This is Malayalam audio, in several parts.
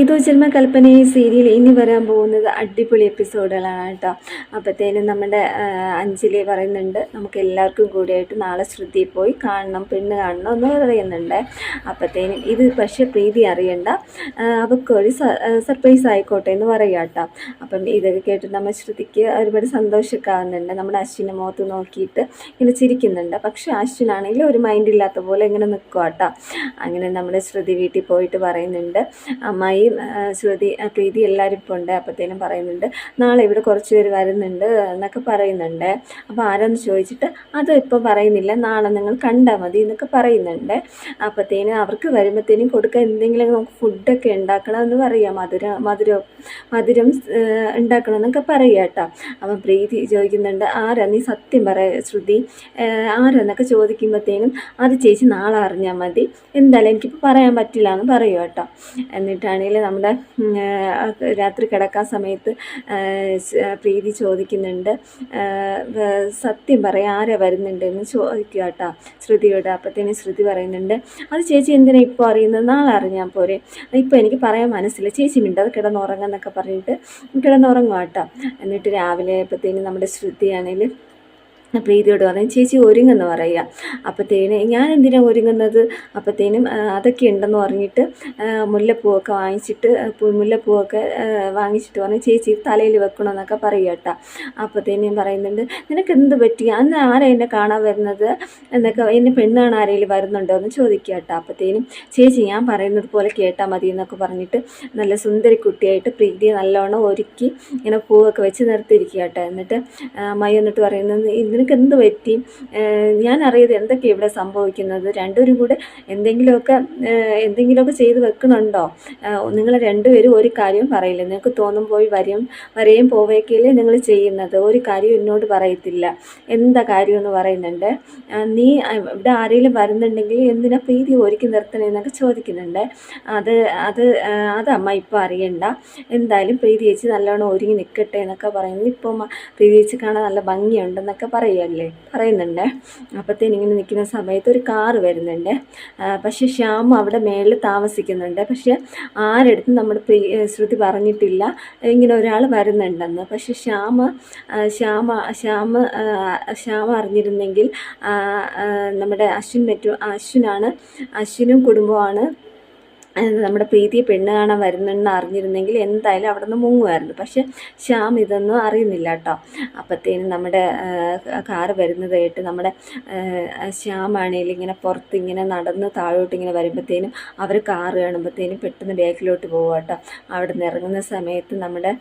ഏതോ ജന്മകൽപ്പന ഈ സീരിയൽ ഇനി വരാൻ പോകുന്നത് അടിപൊളി എപ്പിസോഡുകളാണ് കേട്ടോ. അപ്പോഴത്തേനും നമ്മുടെ അഞ്ജലി പറയുന്നുണ്ട് നമുക്ക് എല്ലാവർക്കും കൂടിയായിട്ട് നാളെ ശ്രുതി പോയി കാണണം പെണ്ണ് കാണണം എന്ന് പറയുന്നുണ്ട്. അപ്പോഴത്തേനും ഇത് പക്ഷേ പ്രീതി അറിയണ്ട അവൾക്കൊരു സർപ്രൈസ് ആയിക്കോട്ടെ എന്ന് പറയുക കേട്ടോ. അപ്പം ഇതൊക്കെ കേട്ട് നമ്മൾ ശ്രുതിക്ക് ഒരുപാട് സന്തോഷമൊക്കെ ആവുന്നുണ്ട് നമ്മുടെ അശ്വിനെ മുഖത്ത് നോക്കിയിട്ട് ഇങ്ങനെ ചിരിക്കുന്നുണ്ട്. പക്ഷേ അശ്വിനാണെങ്കിൽ ഒരു മൈൻഡ് ഇല്ലാത്ത പോലെ ഇങ്ങനെ നിൽക്കുക കേട്ടോ. അങ്ങനെ നമ്മുടെ ശ്രുതി വീട്ടിൽ പോയിട്ട് പറയുന്നുണ്ട് അമ്മായിയും ആ, ശ്രുതി പ്രീതി എല്ലാവരും ഇപ്പോൾ ഉണ്ട്. അപ്പോഴത്തേനും പറയുന്നുണ്ട് നാളെ ഇവിടെ കുറച്ച് പേര് വരുന്നുണ്ട് എന്നൊക്കെ പറയുന്നുണ്ട്. അപ്പോൾ ആരാന്ന് ചോദിച്ചിട്ട് അത് ഇപ്പോൾ പറയുന്നില്ല നാളെ നിങ്ങൾ കണ്ടാൽ മതി എന്നൊക്കെ പറയുന്നുണ്ട്. അപ്പോഴത്തേനും അവർക്ക് വരുമ്പോഴത്തേനും കൊടുക്കാൻ എന്തെങ്കിലും നമുക്ക് ഫുഡൊക്കെ ഉണ്ടാക്കണം എന്ന് പറയാം. മധുര മധുരം മധുരം ഉണ്ടാക്കണം എന്നൊക്കെ പറയുക കേട്ടോ. അപ്പം പ്രീതി ചോദിക്കുന്നുണ്ട് ആരാ നീ സത്യം പറയ ശ്രുതി? ആരെന്നൊക്കെ ചോദിക്കുമ്പോഴത്തേനും അത് ചേച്ചി നാളെ അറിഞ്ഞാൽ മതി. എന്തായാലും എനിക്കിപ്പോൾ പറയാൻ പറ്റില്ല എന്ന് പറയുക കേട്ടോ. എന്നിട്ടാണെങ്കിൽ നമ്മുടെ രാത്രി കിടക്കാൻ സമയത്ത് പ്രീതി ചോദിക്കുന്നുണ്ട്. സത്യം പറയാം ആരാ വരുന്നുണ്ടെന്ന് ചോദിക്കുക കേട്ടോ. ശ്രുതിയോട് അപ്പത്തേനും ശ്രുതി പറയുന്നുണ്ട് അത് ചേച്ചി എന്തിനാ ഇപ്പോൾ അറിയുന്നത്? നാളെ അറിഞ്ഞാൽ പോരെ. ഇപ്പോൾ എനിക്ക് പറയാൻ മനസ്സില്ല. ചേച്ചി മിണ്ട്? അത് കിടന്നുറങ്ങുന്നൊക്കെ പറഞ്ഞിട്ട് കിടന്നുറങ്ങുക കേട്ടോ. എന്നിട്ട് രാവിലെ അപ്പത്തേനും നമ്മുടെ ശ്രുതിയാണെങ്കിൽ പ്രീതിയോട് പറഞ്ഞു ചേച്ചി ഒരുങ്ങെന്ന് പറയുക. അപ്പോഴത്തേന് ഞാൻ എന്തിനാണ് ഒരുങ്ങുന്നത്? അപ്പോഴത്തേനും അതൊക്കെ ഉണ്ടെന്ന് പറഞ്ഞിട്ട് മുല്ലപ്പൂവൊക്കെ വാങ്ങിച്ചിട്ട് മുല്ലപ്പൂവൊക്കെ വാങ്ങിച്ചിട്ട് പറഞ്ഞു ചേച്ചി തലയിൽ വെക്കണമെന്നൊക്കെ പറയുക കേട്ടോ. അപ്പോഴത്തേനും പറയുന്നുണ്ട് നിനക്ക് എന്ത് പറ്റി? അന്ന് ആരാ എന്നെ കാണാൻ വരുന്നത്? എന്നൊക്കെ എന്നെ പെണ്ണാണ് ആരെങ്കിലും വരുന്നുണ്ടോ എന്ന് ചോദിക്കുക കേട്ടോ. അപ്പോഴത്തേനും ചേച്ചി ഞാൻ പറയുന്നത് പോലെ കേട്ടാൽ മതി എന്നൊക്കെ പറഞ്ഞിട്ട് നല്ല സുന്ദരി കുട്ടിയായിട്ട് പ്രീതിയെ നല്ലോണം ഒരുക്കി ഇങ്ങനെ പൂവൊക്കെ വെച്ച് നിർത്തിയിരിക്കുക കേട്ടോ. എന്നിട്ട് അമ്മായി എന്നിട്ട് പറയുന്നത് നിനക്ക് എന്ത് പറ്റി? ഞാൻ അറിയത് എന്തൊക്കെ ഇവിടെ സംഭവിക്കുന്നത്? രണ്ടുപേരും കൂടെ എന്തെങ്കിലുമൊക്കെ എന്തെങ്കിലുമൊക്കെ ചെയ്ത് വെക്കണുണ്ടോ നിങ്ങൾ രണ്ടുപേരും ഒരു കാര്യവും പറയില്ല. നിങ്ങൾക്ക് തോന്നും പോയി വരും വരെയും പോവേക്കല്ലേ നിങ്ങൾ ചെയ്യുന്നത്. ഒരു കാര്യം എന്നോട് പറയത്തില്ല. എന്താ കാര്യം എന്ന് പറയുന്നുണ്ട്. നീ ഇവിടെ ആരെങ്കിലും വരുന്നുണ്ടെങ്കിൽ എന്തിനാ പ്രീതി ഒരുക്കി നിർത്തണമെന്നൊക്കെ ചോദിക്കുന്നുണ്ട്. അത് അത് അതമ്മ ഇപ്പം അറിയണ്ട. എന്തായാലും പ്രീതി ചേച്ചി നല്ലോണം ഒരുങ്ങി നിൽക്കട്ടെ എന്നൊക്കെ പറയുന്നത് ഇപ്പം പ്രീതി ചേച്ചി കാണാൻ നല്ല ഭംഗിയുണ്ടെന്നൊക്കെ പറയല്ലേ? പറയുന്നുണ്ട്. അപ്പോഴത്തേന് ഇങ്ങനെ നിൽക്കുന്ന സമയത്ത് ഒരു കാറ് വരുന്നുണ്ട്. പക്ഷേ ശ്യാം അവിടെ മേളിൽ താമസിക്കുന്നുണ്ട്. പക്ഷേ ആരെടുത്തും നമ്മുടെ ശ്രുതി പറഞ്ഞിട്ടില്ല. ഇങ്ങനെ ഒരാൾ വരുന്നുണ്ടെന്ന്. പക്ഷെ ശ്യാമ ശ്യാമ ശ്യാമ ശ്യാമ അറിഞ്ഞിരുന്നെങ്കിൽ നമ്മുടെ അശ്വിൻ മറ്റു അശ്വിനാണ്. അശ്വിനും കുടുംബമാണ് നമ്മുടെ പ്രീതിയെ പെണ്ണ് കാണാൻ വരുന്നുണ്ടെന്ന് അറിഞ്ഞിരുന്നെങ്കിൽ എന്തായാലും അവിടെ നിന്ന് മുങ്ങുമായിരുന്നു. പക്ഷെ ശ്യാം ഇതൊന്നും അറിയുന്നില്ല കേട്ടോ. അപ്പോഴത്തേനും നമ്മുടെ കാറ് വരുന്നത് കേട്ട് നമ്മുടെ ശ്യാമാണെങ്കിൽ ഇങ്ങനെ പുറത്ത് ഇങ്ങനെ നടന്ന് താഴോട്ട് ഇങ്ങനെ വരുമ്പോഴത്തേനും അവർ കാറ് കാണുമ്പോഴത്തേനും പെട്ടെന്ന് ബാക്കിലോട്ട് പോകും കേട്ടോ. അവിടെ നിന്ന് ഇറങ്ങുന്ന സമയത്ത് നമ്മുടെ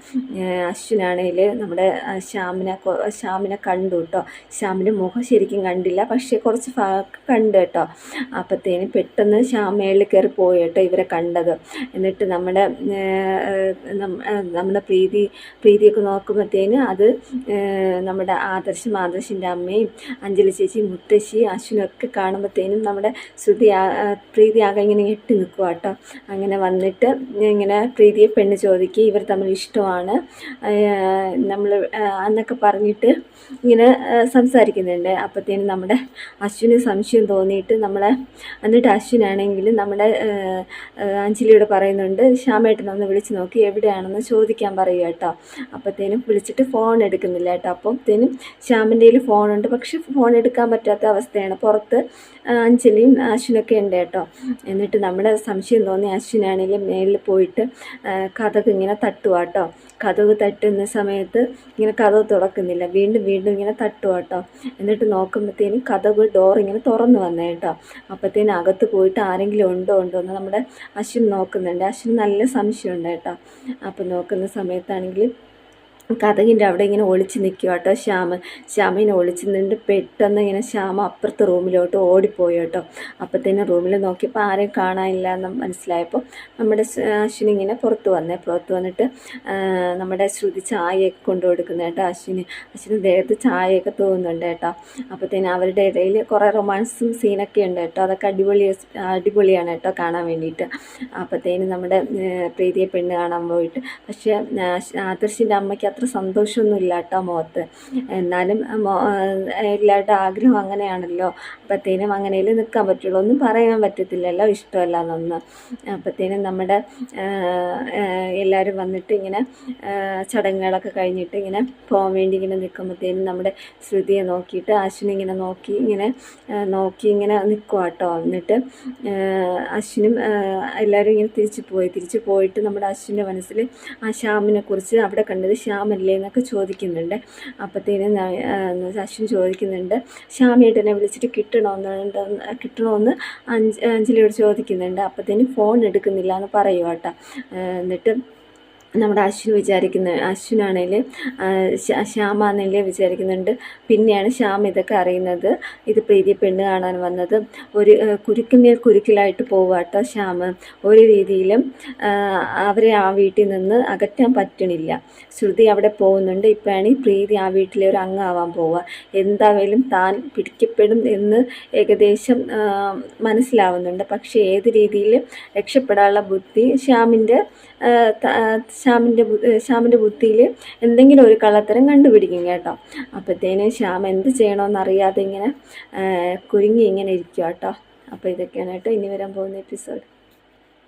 അശ്വിനാണെങ്കിൽ നമ്മുടെ ശ്യാമിനെ ശ്യാമിനെ കണ്ടു കേട്ടോ. ശ്യാമിന്റെ മുഖം ശരിക്കും കണ്ടില്ല. പക്ഷേ കുറച്ച് കണ്ടു കേട്ടോ. അപ്പോഴത്തേനും പെട്ടെന്ന് ശ്യാം മേളിൽ കയറി പോയി കേട്ടോ. ഇവരെ കണ്ടത്. എന്നിട്ട് നമ്മുടെ നമ്മുടെ പ്രീതി പ്രീതിയൊക്കെ നോക്കുമ്പോഴത്തേന് അത് നമ്മുടെ ആദർശം ആദർശിന്റെ അമ്മയും അഞ്ജലി ചേച്ചി മുത്തശ്ശി അശ്വിനൊക്കെ കാണുമ്പോഴത്തേനും നമ്മുടെ ശ്രുതി പ്രീതി ആകെ ഇങ്ങനെ ഞെട്ടി നിൽക്കുക കേട്ടോ അങ്ങനെ വന്നിട്ട് ഇങ്ങനെ പ്രീതിയെ പെണ്ണ് ചോദിക്കുക ഇവർ തമ്മിൽ ഇഷ്ടമാണ്. നമ്മൾ എന്നൊക്കെ പറഞ്ഞിട്ട് ഇങ്ങനെ സംസാരിക്കുന്നുണ്ട്. അപ്പോഴത്തേനും നമ്മുടെ അശ്വിന് സംശയം തോന്നിയിട്ട് നമ്മളെ എന്നിട്ട് അശ്വിനാണെങ്കിൽ നമ്മുടെ അഞ്ജലിയോട് പറയുന്നുണ്ട് ശ്യാമേട്ടനെ ഒന്ന് വിളിച്ച് നോക്കി എവിടെയാണെന്ന് ചോദിക്കാൻ പറയുക കേട്ടോ. അപ്പോഴത്തേനും വിളിച്ചിട്ട് ഫോൺ എടുക്കുന്നില്ല കേട്ടോ. തേനും ശ്യാമിന്റെ കയ്യിൽ ഫോണുണ്ട് പക്ഷെ ഫോൺ എടുക്കാൻ പറ്റാത്ത അവസ്ഥയാണ്. പുറത്ത് അഞ്ജലിയും അശ്വിനൊക്കെ ഉണ്ട് കേട്ടോ. എന്നിട്ട് നമ്മുടെ സംശയം തോന്നി അശ്വിനാണെങ്കിലും മേളിൽ പോയിട്ട് കഥക് ഇങ്ങനെ തട്ടുവാട്ടോ കഥക് തട്ടുന്ന സമയത്ത് ഇങ്ങനെ കഥ തുറക്കുന്നില്ല. വീണ്ടും വീണ്ടും ഇങ്ങനെ തട്ടുവാട്ടോ എന്നിട്ട് നോക്കുമ്പോഴത്തേനും കഥക് ഡോർ ഇങ്ങനെ തുറന്നു വന്നേട്ടോ അപ്പോഴത്തേനും അകത്ത് പോയിട്ട് ആരെങ്കിലും ഉണ്ടോ ഉണ്ടോ എന്ന് നമ്മുടെ അശ്വിൻ നോക്കുന്നുണ്ട്. അശ്വിൻ നല്ല സംശയമുണ്ട് കേട്ടോ. അപ്പോൾ നോക്കുന്ന സമയത്താണെങ്കിൽ കഥകിന്റെ അവിടെ ഇങ്ങനെ ഒളിച്ച് നിൽക്കുക കേട്ടോ ശ്യാമ. ശ്യാമ ഇങ്ങനെ ഒളിച്ച് നിന്നിട്ട് പെട്ടെന്ന് ഇങ്ങനെ ശ്യാമ അപ്പുറത്തെ റൂമിലോട്ട് ഓടിപ്പോയി കേട്ടോ. അപ്പോഴത്തേനും റൂമിൽ നോക്കിയപ്പോൾ ആരെയും കാണാനില്ല എന്ന് മനസ്സിലായപ്പോൾ നമ്മുടെ അശ്വിനി ഇങ്ങനെ പുറത്ത് വന്നേ. പുറത്ത് വന്നിട്ട് നമ്മുടെ ശ്രുതി ചായയൊക്കെ കൊണ്ടു കൊടുക്കുന്നത് കേട്ടോ അശ്വിന്. അശ്വിന് ദേഹത്ത് ചായയൊക്കെ തോന്നുന്നുണ്ട് കേട്ടോ. അപ്പോഴത്തേനും അവരുടെ ഇടയിൽ കുറേ റൊമാൻസും സീനൊക്കെ ഉണ്ട് കേട്ടോ. അതൊക്കെ അടിപൊളി അടിപൊളിയാണ് കേട്ടോ കാണാൻ വേണ്ടിയിട്ട്. അപ്പോഴത്തേനും നമ്മുടെ പ്രീതിയെ പെണ്ണ് കാണാൻ പോയിട്ട്. പക്ഷേ ആദർശിന്റെ അമ്മയ്ക്ക് അത്ര സന്തോഷമൊന്നും ഇല്ല കേട്ടോ മുഖത്ത്. എന്നാലും എല്ലാവരുടെ ആഗ്രഹം അങ്ങനെയാണല്ലോ. അപ്പത്തേനും അങ്ങനെയല്ലേ നിൽക്കാൻ പറ്റുള്ളൂ. ഒന്നും പറയാൻ പറ്റത്തില്ലല്ലോ ഇഷ്ടമല്ല എന്നൊന്ന് അപ്പത്തേനും നമ്മുടെ എല്ലാവരും വന്നിട്ട് ഇങ്ങനെ ചടങ്ങുകളൊക്കെ കഴിഞ്ഞിട്ട് ഇങ്ങനെ പോകാൻ വേണ്ടി ഇങ്ങനെ നിൽക്കുമ്പോഴത്തേനും നമ്മുടെ ശ്രുതിയെ നോക്കിയിട്ട് അശ്വിനി ഇങ്ങനെ നോക്കി ഇങ്ങനെ നോക്കി ഇങ്ങനെ നിൽക്കുക കേട്ടോ എന്നിട്ട് അശ്വിനും എല്ലാവരും ഇങ്ങനെ തിരിച്ചു പോയി. തിരിച്ചു പോയിട്ട് നമ്മുടെ അശ്വിന്റെ മനസ്സിൽ ആ ശ്യാമിനെ കുറിച്ച് അവിടെ കണ്ടത് ശ്യാമല്ലേ എന്നൊക്കെ ചോദിക്കുന്നുണ്ട്. ആ, അശ്വിൻ ചോദിക്കുന്നുണ്ട് ശ്യാമേട്ടനെ വിളിച്ചിട്ട് കിട്ടണമെന്നുണ്ട് കിട്ടണമെന്ന് അഞ്ജലിയോട് ചോദിക്കുന്നുണ്ട്. അപ്പത്തേനും ഫോൺ എടുക്കുന്നില്ല എന്ന് പറയുക കേട്ടോ എന്നിട്ട് നമ്മുടെ അശ്വിൻ വിചാരിക്കുന്ന അശ്വിനാണെങ്കിൽ ശ്യാമാന്നല്ലേ വിചാരിക്കുന്നുണ്ട്. പിന്നെയാണ് ശ്യാം ഇതൊക്കെ അറിയുന്നത്. ഇത് പ്രീതി പെണ്ണ് കാണാൻ വന്നത്. ഒരു കുരുക്കുമേൽ കുരുക്കിലായിട്ട് പോവാട്ടോ ശ്യാം ഒരു രീതിയിലും അവരെ ആ വീട്ടിൽ നിന്ന് അകറ്റാൻ പറ്റണില്ല. ശ്രുതി അവിടെ പോകുന്നുണ്ട്. ഇപ്പോഴാണ് ഈ പ്രീതി ആ വീട്ടിലെ ഒരു അംഗമാവാൻ പോവുക. എന്തായാലും താൻ പിടിക്കപ്പെടും എന്ന് ഏകദേശം മനസ്സിലാവുന്നുണ്ട്. പക്ഷേ ഏത് രീതിയിൽ രക്ഷപ്പെടാനുള്ള ബുദ്ധി ശ്യാമിന്റെ ശ്യാമിന്റെ ശ്യാമിന്റെ ബുദ്ധിയിൽ എന്തെങ്കിലും ഒരു കള്ളത്തരം കണ്ടുപിടിക്കും കേട്ടോ. അപ്പോഴത്തേനും ശ്യാം എന്ത് ചെയ്യണമെന്നറിയാതെ ഇങ്ങനെ കുരുങ്ങി ഇങ്ങനെ ഇരിക്കുക കേട്ടോ അപ്പോൾ ഇതൊക്കെയാണ് കേട്ടോ ഇനി വരാൻ പോകുന്ന എപ്പിസോഡ്